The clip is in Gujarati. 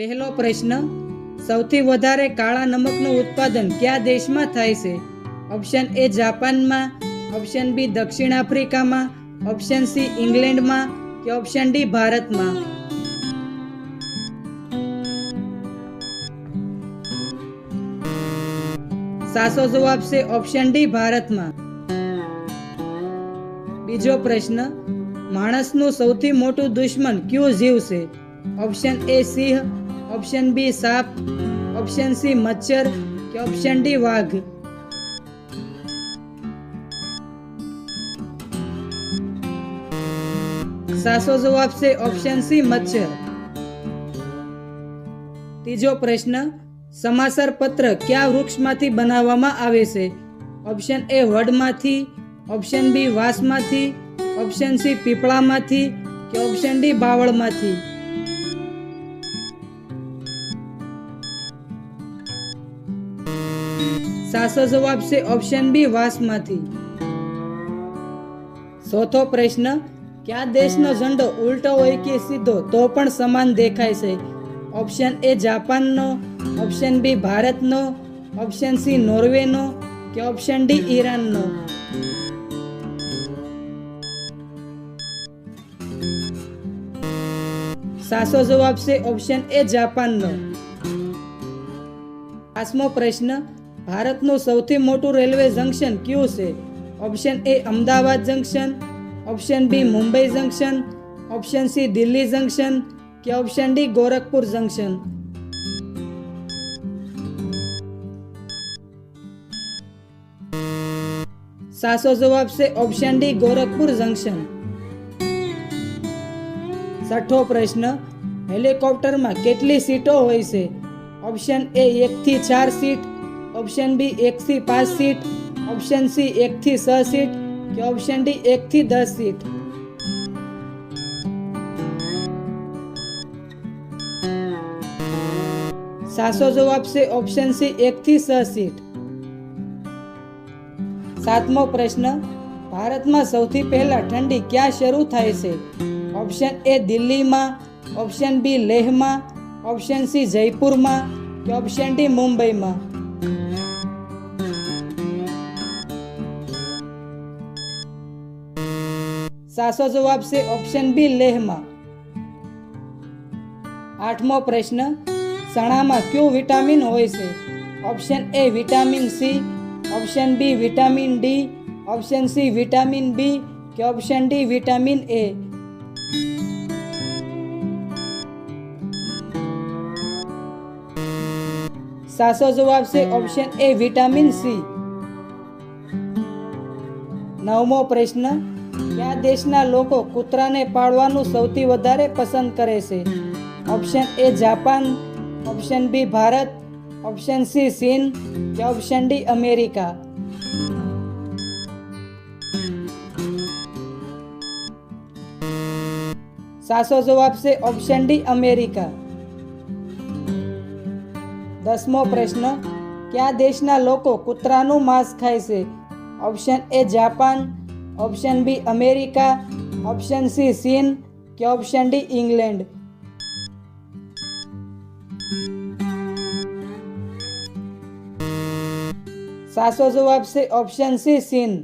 પહેલો પ્રશ્ન, સૌથી વધારે કાળા નમકનું ઉત્પાદન કયા દેશમાં થાય છે? ઓપ્શન એ જાપાનમાં, ઓપ્શન બી દક્ષિણ આફ્રિકામાં, ઓપ્શન સી ઇંગ્લેન્ડમાં કે ઓપ્શન ડી ભારતમાં? સાચો જવાબ છે ઓપ્શન ડી ભારતમાં. બીજો પ્રશ્ન, માણસનું સૌથી મોટું દુશ્મન કયું જીવ છે? ઓપ્શન એ સિંહ ઓપ્શન બી સાપ ઓપ્શન સી મચ્છર કે ઓપ્શન ડી વાઘ સાસો જવાબ છે ઓપ્શન સી મચ્છર ત્રીજો પ્રશ્ન સમાચાર પત્ર કયા વૃક્ષમાંથી બનાવવામાં આવે છે ઓપ્શન એ વડમાંથી ઓપ્શન બી વાંસમાંથી ઓપ્શન સી પીપળામાંથી કે ઓપ્શન ડી બાવળમાંથી સાચો જવાબ છે ઓપ્શન બી વાસમાંથી. ચોથો પ્રશ્ન, કયા દેશનો ઝંડો ઉલટો હોય કે સીધો, તો પણ સમાન દેખાય છે? ઓપ્શન એ જાપાનનો ઓપ્શન બી ભારતનો ઓપ્શન સી નોર્વેનો કે ઓપ્શન ડી ઈરાનનો? સાચો જવાબ છે ઓપ્શન એ જાપાનનો. પાંચમો પ્રશ્ન ભારતનું સૌથી મોટું રેલવે જંકશન કયું છે? Option A Ahmedabad junction, option B Mumbai junction, option C Delhi junction કે ઓપ્શન ડી ગોરખપુર જંકશન? સાચો જવાબ છે ઓપ્શન ડી ગોરખપુર જંકશન. છઠ્ઠો પ્રશ્ન, હેલિકોપ્ટરમાં કેટલી સીટો હોય છે? ઓપ્શન એ એકથી ચાર સીટ ઓપ્શન બી એકથી પાંચ સીટ, ઓપ્શન સી એકથી છ સીટ કે ઓપ્શન ડી એકથી દસ સીટ. સાસો જવાબ છે ઓપ્શન સી એકથી છ સીટ. સાતમો પ્રશ્ન, ભારતમાં સૌથી પહેલા ઠંડી ક્યાં શરૂ થાય છે? ઓપ્શન એ દિલ્હીમાં, ઓપ્શન બી લેહમાં, ઓપ્શન સી જયપુરમાં કે ઓપ્શન ડી મુંબઈમાં? સાચો જવાબ છે ઓપ્શન બી લેહમાં. આઠમો પ્રશ્ન, ચણામાં કયું વિટામિન હોય છે? Option A vitamin C option B vitamin D option C vitamin B કે ઓપ્શન ડી વિટામિન એ સાચો જવાબ છે ઓપ્શન એ વિટામિન સી નવમો પ્રશ્ન કયા દેશના લોકો કૂતરાને પાળવાનું સૌથી વધારે પસંદ કરે છે. Option A Japan option B Bharat. Option C China કે ઓપ્શન ડી અમેરિકા સાચો જવાબ છે ઓપ્શન ડી અમેરિકા દસમો પ્રશ્ન, કયા દેશના લોકો કૂતરાનું માંસ ખાય છે? Option A Japan option B America option C China કે ઓપ્શન ડી ઇંગ્લેન્ડ સાચો જવાબ છે ઓપ્શન સી ચીન